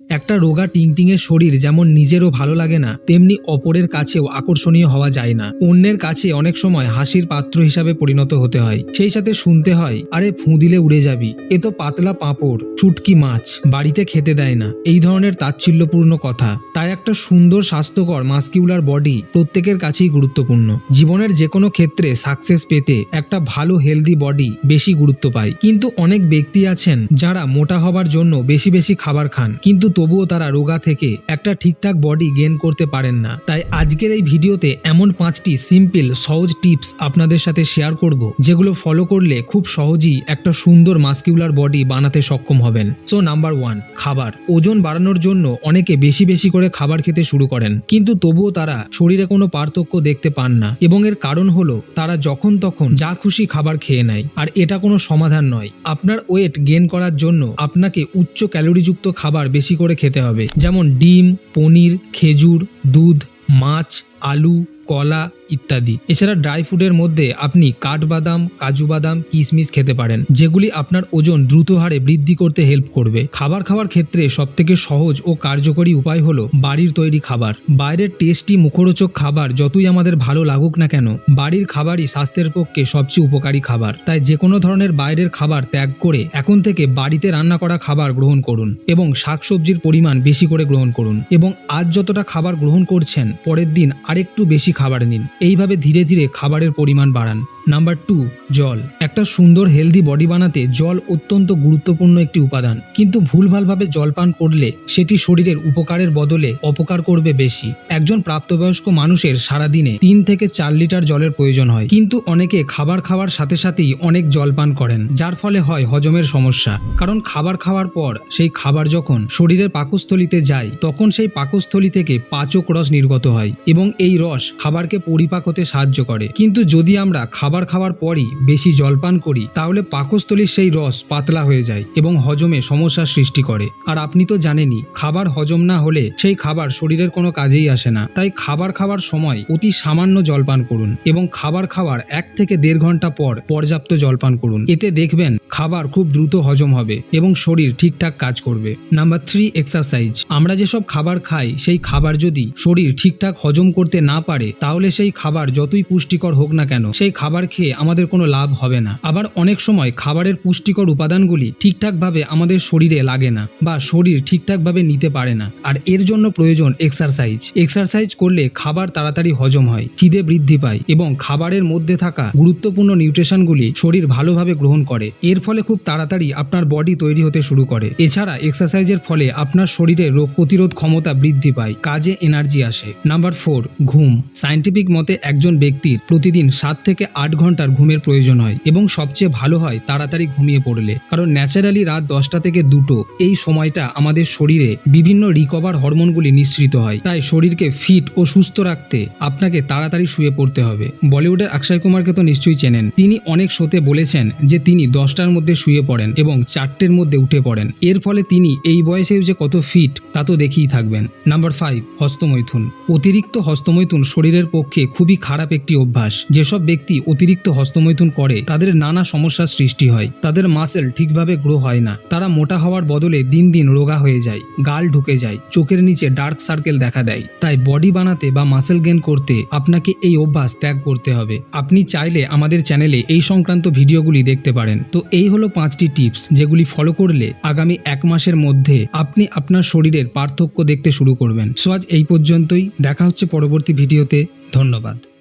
একটা রোগা টিংটিংয়ের শরীর যেমন নিজেরও ভালো লাগে না, তেমনি অপরের কাছেও আকর্ষণীয় হওয়া যায় না। অন্যের কাছে অনেক সময় হাসির পাত্র হিসাবে পরিণত হতে হয়। সেই সাথে শুনতে হয়, আরে ফুঁ দিলে উড়ে যাবি। এ তো পাতলা পাঁপড় চুটকি মাছ, বাড়িতে খেতে দেয় না। এই ধরনের তাচ্ছিল্যপূর্ণ কথা। তাই একটা সুন্দর স্বাস্থ্যকর মাস্কিউলার বডি প্রত্যেকের কাছেই গুরুত্বপূর্ণ। জীবনের যে কোনো ক্ষেত্রে সাকসেস পেতে একটা ভালো, হেলদি বডি বেশি গুরুত্ব পায়। কিন্তু অনেক ব্যক্তি আছেন যারা মোটা হবার জন্য বেশি বেশি খাবার খান। কিন্তু তবুও তারা রোগা থেকে একটা ঠিকঠাক বডি গেন করতে পারেন না। তাই আজকের এই ভিডিওতে এমন পাঁচটি সিম্পল সহজ টিপস আপনাদের সাথে শেয়ার করব, যেগুলো ফলো করলে খুব সহজেই একটা সুন্দর মাস্কিউলার বডি বানাতে সক্ষম হবেন। সো নাম্বার ওয়ান খাবার। ওজন বাড়ানোর জন্য অনেকে বেশি বেশি করে খাবার খেতে শুরু করেন, কিন্তু তবুও তারা শরীরে কোনো পার্থক্য দেখতে পান না। এবং এর কারণ হলো, তারা যখন তখন যা খুশি খাবার খেয়ে নেয়। আর এটা কোনো সমাধান নয়। আপনার ওয়েট গেন করার জন্য আপনাকে উচ্চ ক্যালোরিযুক্ত খাবার বেশি করে খেতে হবে। যেমন ডিম পনির খেজুর দুধ মাছ আলু কলা ইত্যাদি। এছাড়া ড্রাই ফুডের মধ্যে আপনি কাঠবাদাম, কাজু বাদাম, কিশমিশ খেতে পারেন, যেগুলি আপনার ওজন দ্রুত হারে বৃদ্ধি করতে হেল্প করবে। খাবার খাওয়ার ক্ষেত্রে সবথেকে সহজ ও কার্যকরী উপায় হলো বাড়ির তৈরি খাবার। বাইরের টেস্টি মুখরোচক খাবার যতই আমাদের ভালো লাগুক না কেন, বাড়ির খাবারই স্বাস্থ্যের পক্ষে সবচেয়ে উপকারী খাবার। তাই যে কোনো ধরনের বাইরের খাবার ত্যাগ করে এখন থেকে বাড়িতে রান্না করা খাবার গ্রহণ করুন এবং শাকসবজির পরিমাণ বেশি করে গ্রহণ করুন। এবং আজ যতটা খাবার গ্রহণ করছেন, পরের দিন আরেকটু বেশি খাবার নিন। এইভাবে ধীরে ধীরে খাবারের পরিমাণ বাড়ান। নাম্বার টু জল। একটা সুন্দর হেলদি বডি বানাতে জল অত্যন্ত গুরুত্বপূর্ণ একটি উপাদান। কিন্তু ভুলভালভাবে জল পান করলে সেটি শরীরের উপকারের বদলে অপকার করবে বেশি। একজন প্রাপ্তবয়স্ক মানুষের সারাদিনে তিন থেকে চার লিটার জলের প্রয়োজন হয়। কিন্তু অনেকে খাবার খাওয়ার সাথে সাথেই অনেক জল পান করেন, যার ফলে হয় হজমের সমস্যা। কারণ খাবার খাওয়ার পর সেই খাবার যখন শরীরের পাকস্থলিতে যায়, তখন সেই পাকস্থলী থেকে পাচক রস নির্গত হয় এবং এই রস খাবারকে পরিপাক হতে সাহায্য করে। কিন্তু যদি আমরা খাবার খাওয়ার পরই বেশি জলপান করি, তাহলে পাকস্থলীর সেই রস পাতলা হয়ে যায় এবং হজমে সমস্যার সৃষ্টি করে। আর আপনি তো জানেনই, খাবার হজম না হলে সেই খাবার শরীরের কোনো কাজেই আসে না। তাই খাবার খাওয়ার সময় অতি সামান্য জলপান করুন এবং খাবার খাওয়ার এক থেকে দেড় ঘণ্টা পর পর্যাপ্ত জলপান করুন। এতে দেখবেন খাবার খুব দ্রুত হজম হবে এবং শরীর ঠিকঠাক কাজ করবে। Number three, exercise. আমরা যেসব খাবার খাই, সেই খাবার যদি শরীর ঠিকঠাক হজম করতে না পারে, তাহলে সেই খাবার যতই পুষ্টিকর হোক না কেন, সেই খাবার খেয়ে আমাদের কোনো লাভ হবে না। আবার অনেক সময় খাবারের পুষ্টিকর উপাদানগুলি ঠিকঠাকভাবে আমাদের শরীরে লাগে না বা শরীর ঠিকঠাকভাবে নিতে পারে না। আর এর জন্য প্রয়োজন এক্সারসাইজ এক্সারসাইজ করলে খাবার তাড়াতাড়ি হজম হয়, খিদে বৃদ্ধি পায় এবং খাবারের মধ্যে থাকা গুরুত্বপূর্ণ নিউট্রিশনগুলি শরীর ভালোভাবে গ্রহণ করে। এর ফলে খুব তাড়াতাড়ি আপনার বডি তৈরি হতে শুরু করে। এছাড়া এক্সারসাইজের ফলে আপনার শরীরে রোগ প্রতিরোধ ক্ষমতা বৃদ্ধি পায়, কাজে এনার্জি আসে। নাম্বার ফোর ঘুম। সায়েন্টিফিক মতে একজন ব্যক্তির প্রতিদিন সাত থেকে আট ঘণ্টার ঘুমের প্রয়োজন হয় এবং সবচেয়ে ভালো হয় তাড়াতাড়ি ঘুমিয়ে পড়লে। কারণ ন্যাচারালি রাত দশটা থেকে দুটো, এই সময়টা আমাদের শরীরে বিভিন্ন রিকভার হরমোনগুলি নিঃসৃত হয়। তাই শরীরকে ফিট ও সুস্থ রাখতে আপনাকে তাড়াতাড়ি শুয়ে পড়তে হবে। বলিউডের অক্ষয় কুমারকে তো নিশ্চয়ই চেনেন। তিনি অনেক শোতে বলেছেন যে তিনি দশটার মধ্যে শুয়ে পড়েন এবং চারটের মধ্যে উঠে পড়েন। এর ফলে তিনি এই বয়সেও যে কত ফিট তা তো দেখেই থাকবেন। নাম্বার ফাইভ হস্তমৈথুন। অতিরিক্ত হস্তমৈথুন শরীরের পক্ষে খুবই খারাপ একটি অভ্যাস। যেসব ব্যক্তি অতিরিক্ত হস্তমৈথুন করে তাদের নানা সমস্যার সৃষ্টি হয়। তাদের মাসেল ঠিকভাবে গ্রো হয় না। তারা মোটা হওয়ার বদলে দিন দিন রোগা হয়ে যায়, গাল ঢুকে যায়, চোখের নিচে ডার্ক সার্কেল দেখা দেয়। তাই বডি বানাতে বা মাসেল গেন করতে আপনাকে এই অভ্যাস ত্যাগ করতে হবে। আপনি চাইলে আমাদের চ্যানেলে এই সংক্রান্ত ভিডিওগুলি দেখতে পারেন। তো এই হলো পাঁচটি টিপস যেগুলি ফলো করলে আগামী এক মাসের মধ্যে আপনি আপনার শরীরের পার্থক্য দেখতে শুরু করবেন। সো আজ এই পর্যন্তই। দেখা হচ্ছে পরবর্তী ভিডিওতে। ধন্যবাদ।